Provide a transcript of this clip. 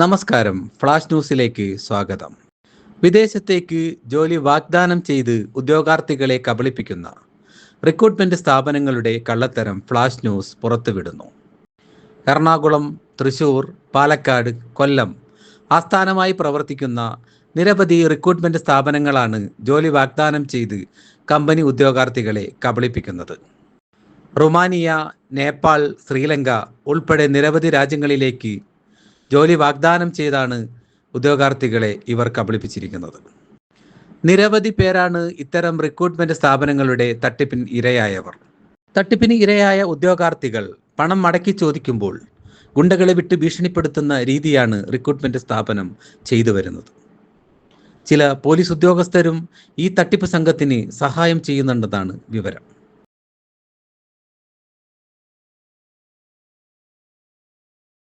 നമസ്കാരം. ഫ്ലാഷ് ന്യൂസിലേക്ക് സ്വാഗതം. വിദേശത്തേക്ക് ജോലി വാഗ്ദാനം ചെയ്ത് ഉദ്യോഗാർത്ഥികളെ കബളിപ്പിക്കുന്ന റിക്രൂട്ട്മെന്റ് സ്ഥാപനങ്ങളുടെ കള്ളത്തരം ഫ്ലാഷ് ന്യൂസ് പുറത്തുവിടുന്നു. എറണാകുളം തൃശൂർ പാലക്കാട് കൊല്ലം ആസ്ഥാനമായി പ്രവർത്തിക്കുന്ന നിരവധി റിക്രൂട്ട്മെന്റ് സ്ഥാപനങ്ങളാണ് ജോലി വാഗ്ദാനം ചെയ്ത് കമ്പനി ഉദ്യോഗാർത്ഥികളെ കബളിപ്പിക്കുന്നത്. റുമാനിയ നേപ്പാൾ ശ്രീലങ്ക ഉൾപ്പെടെ നിരവധി രാജ്യങ്ങളിലേക്ക് ജോലി വാഗ്ദാനം ചെയ്താണ് ഉദ്യോഗാർത്ഥികളെ ഇവർ കബളിപ്പിച്ചിരിക്കുന്നത്. നിരവധി പേരാണ് ഇത്തരം റിക്രൂട്ട്മെന്റ് സ്ഥാപനങ്ങളുടെ തട്ടിപ്പിന് ഇരയായവർ. തട്ടിപ്പിന് ഇരയായ ഉദ്യോഗാർത്ഥികൾ പണം മടക്കി ചോദിക്കുമ്പോൾ ഗുണ്ടകളെ വിട്ട് ഭീഷണിപ്പെടുത്തുന്ന രീതിയാണ് റിക്രൂട്ട്മെന്റ് സ്ഥാപനം ചെയ്തു വരുന്നത്. ചില പോലീസ് ഉദ്യോഗസ്ഥരും ഈ തട്ടിപ്പ് സംഘത്തിന് സഹായം ചെയ്യുന്നുണ്ടെന്നാണ് വിവരം.